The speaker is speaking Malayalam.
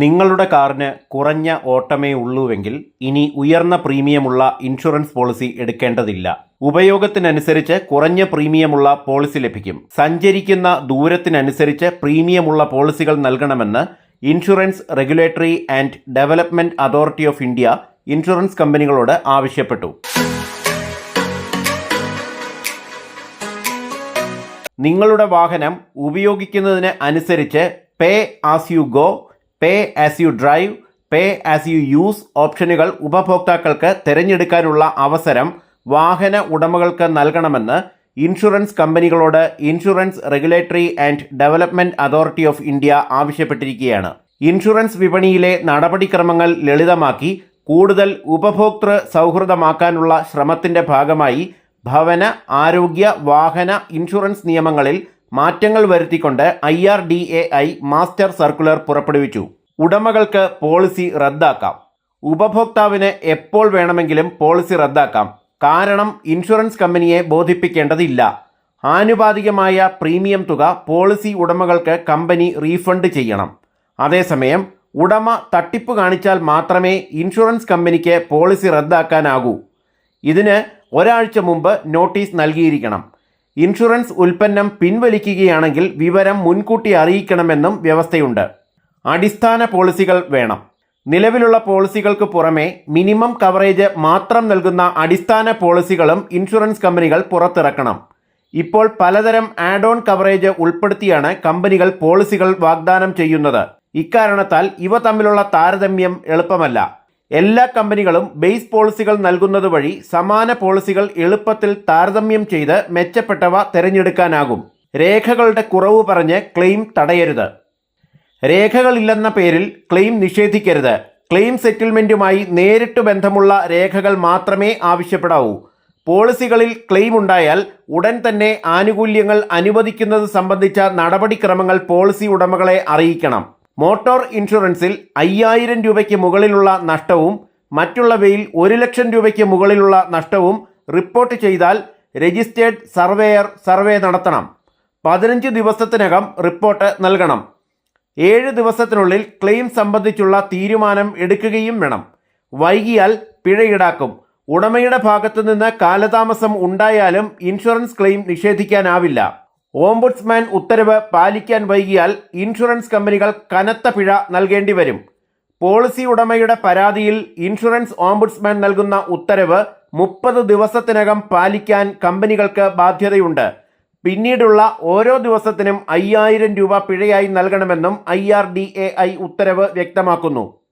നിങ്ങളുടെ കാറിന് കുറഞ്ഞ ഓട്ടമേ ഉള്ളൂവെങ്കിൽ ഇനി ഉയർന്ന പ്രീമിയമുള്ള ഇൻഷുറൻസ് പോളിസി എടുക്കേണ്ടതില്ല. ഉപയോഗത്തിനനുസരിച്ച് കുറഞ്ഞ പ്രീമിയമുള്ള പോളിസി ലഭിക്കും. സഞ്ചരിക്കുന്ന ദൂരത്തിനനുസരിച്ച് പ്രീമിയമുള്ള പോളിസികൾ നൽകണമെന്ന് insurance regulatory and development authority of India insurance കമ്പനികളോട് ആവശ്യപ്പെട്ടു. നിങ്ങളുടെ വാഹനം ഉപയോഗിക്കുന്നതിന് അനുസരിച്ച് pay as you go pay as you drive pay as you use ഓപ്ഷനുകൾ ഉപഭോക്താക്കൾക്ക് തിരഞ്ഞെടുക്കാനുള്ള അവസരം വാഹന ഉടമകൾക്ക് നൽകണമെന്ന് insurance കമ്പനികളോട് insurance regulatory and development authority of India ആവശ്യപ്പെട്ടിരിക്കുകയാണ്. Insurance വിപണിയിലെ നടപടിക്രമങ്ങൾ ലളിതമാക്കി കൂടുതൽ ഉപഭോക്തൃ സൗഹൃദമാക്കാനുള്ള ശ്രമത്തിന്റെ ഭാഗമായി ഭവന ആരോഗ്യ വാഹന ഇൻഷുറൻസ് നിയമങ്ങളിൽ മാറ്റങ്ങൾ വരുത്തിക്കൊണ്ട് ഐ മാസ്റ്റർ സർക്കുലർ പുറപ്പെടുവിച്ചു. ഉടമകൾക്ക് പോളിസി റദ്ദാക്കാം. ഉപഭോക്താവിന് എപ്പോൾ വേണമെങ്കിലും പോളിസി റദ്ദാക്കാം. കാരണം ഇൻഷുറൻസ് കമ്പനിയെ ബോധിപ്പിക്കേണ്ടതില്ല. ആനുപാതികമായ പ്രീമിയം തുക പോളിസി ഉടമകൾക്ക് കമ്പനി റീഫണ്ട് ചെയ്യണം. അതേസമയം ഉടമ തട്ടിപ്പ് കാണിച്ചാൽ മാത്രമേ ഇൻഷുറൻസ് കമ്പനിക്ക് പോളിസി റദ്ദാക്കാനാകൂ. ഇതിന് ഒരാഴ്ച മുമ്പ് നോട്ടീസ് നൽകിയിരിക്കണം. ഇൻഷുറൻസ് ഉൽപ്പന്നം പിൻവലിക്കുകയാണെങ്കിൽ വിവരം മുൻകൂട്ടി അറിയിക്കണമെന്നും വ്യവസ്ഥയുണ്ട്. അടിസ്ഥാന പോളിസികൾ വേണം. നിലവിലുള്ള പോളിസികൾക്ക് പുറമെ മിനിമം കവറേജ് മാത്രം നൽകുന്ന അടിസ്ഥാന പോളിസികളും ഇൻഷുറൻസ് കമ്പനികൾ പുറത്തിറക്കണം. ഇപ്പോൾ പലതരം ആഡ് ഓൺ കവറേജ് ഉൾപ്പെടുത്തിയാണ് കമ്പനികൾ പോളിസികൾ വാഗ്ദാനം ചെയ്യുന്നത്. ഇക്കാരണത്താൽ ഇവ തമ്മിലുള്ള താരതമ്യം എളുപ്പമല്ല. എല്ലാ കമ്പനികളും ബേസ് പോളിസികൾ നൽകുന്നത് വഴി സമാന പോളിസികൾ എളുപ്പത്തിൽ താരതമ്യം ചെയ്ത് മെച്ചപ്പെട്ടവ തിരഞ്ഞെടുക്കാനാകും. രേഖകളുടെ കുറവ് പറഞ്ഞ് ക്ലെയിം തടയരുത്. രേഖകളില്ലെന്ന പേരിൽ ക്ലെയിം നിഷേധിക്കരുത്. ക്ലെയിം സെറ്റിൽമെന്റുമായി നേരിട്ട് ബന്ധമുള്ള രേഖകൾ മാത്രമേ ആവശ്യപ്പെടാവൂ. പോളിസികളിൽ ക്ലെയിം ഉണ്ടായാൽ ഉടൻ തന്നെ ആനുകൂല്യങ്ങൾ അനുവദിക്കുന്നത് സംബന്ധിച്ച നടപടിക്രമങ്ങൾ പോളിസി ഉടമകളെ അറിയിക്കണം. മോട്ടോർ ഇൻഷുറൻസിൽ അയ്യായിരം രൂപയ്ക്ക് മുകളിലുള്ള നഷ്ടവും മറ്റുള്ളവയിൽ ഒരു ലക്ഷം രൂപയ്ക്ക് മുകളിലുള്ള നഷ്ടവും റിപ്പോർട്ട് ചെയ്താൽ രജിസ്റ്റേർഡ് സർവേയർ സർവേ നടത്തണം. പതിനഞ്ച് ദിവസത്തിനകം റിപ്പോർട്ട് നൽകണം. ഏഴ് ദിവസത്തിനുള്ളിൽ ക്ലെയിം സംബന്ധിച്ചുള്ള തീരുമാനം എടുക്കുകയും വേണം. വൈകിയാൽ പിഴ ഈടാക്കും. ഉടമയുടെ ഭാഗത്തു നിന്ന് കാലതാമസം ഉണ്ടായാലും ഇൻഷുറൻസ് ക്ലെയിം നിഷേധിക്കാനാവില്ല. ഓംബുഡ്സ്മാൻ ഉത്തരവ് പാലിക്കാൻ വൈകിയാൽ ഇൻഷുറൻസ് കമ്പനികൾ കനത്ത പിഴ നൽകേണ്ടി വരും. പോളിസി ഉടമയുടെ പരാതിയിൽ ഇൻഷുറൻസ് ഓംബുഡ്സ്മാൻ നൽകുന്ന ഉത്തരവ് മുപ്പത് ദിവസത്തിനകം പാലിക്കാൻ കമ്പനികൾക്ക് ബാധ്യതയുണ്ട്. പിന്നീടുള്ള ഓരോ ദിവസത്തിനും അയ്യായിരം രൂപ പിഴയായി നൽകണമെന്നും ഐ ഉത്തരവ് വ്യക്തമാക്കുന്നു.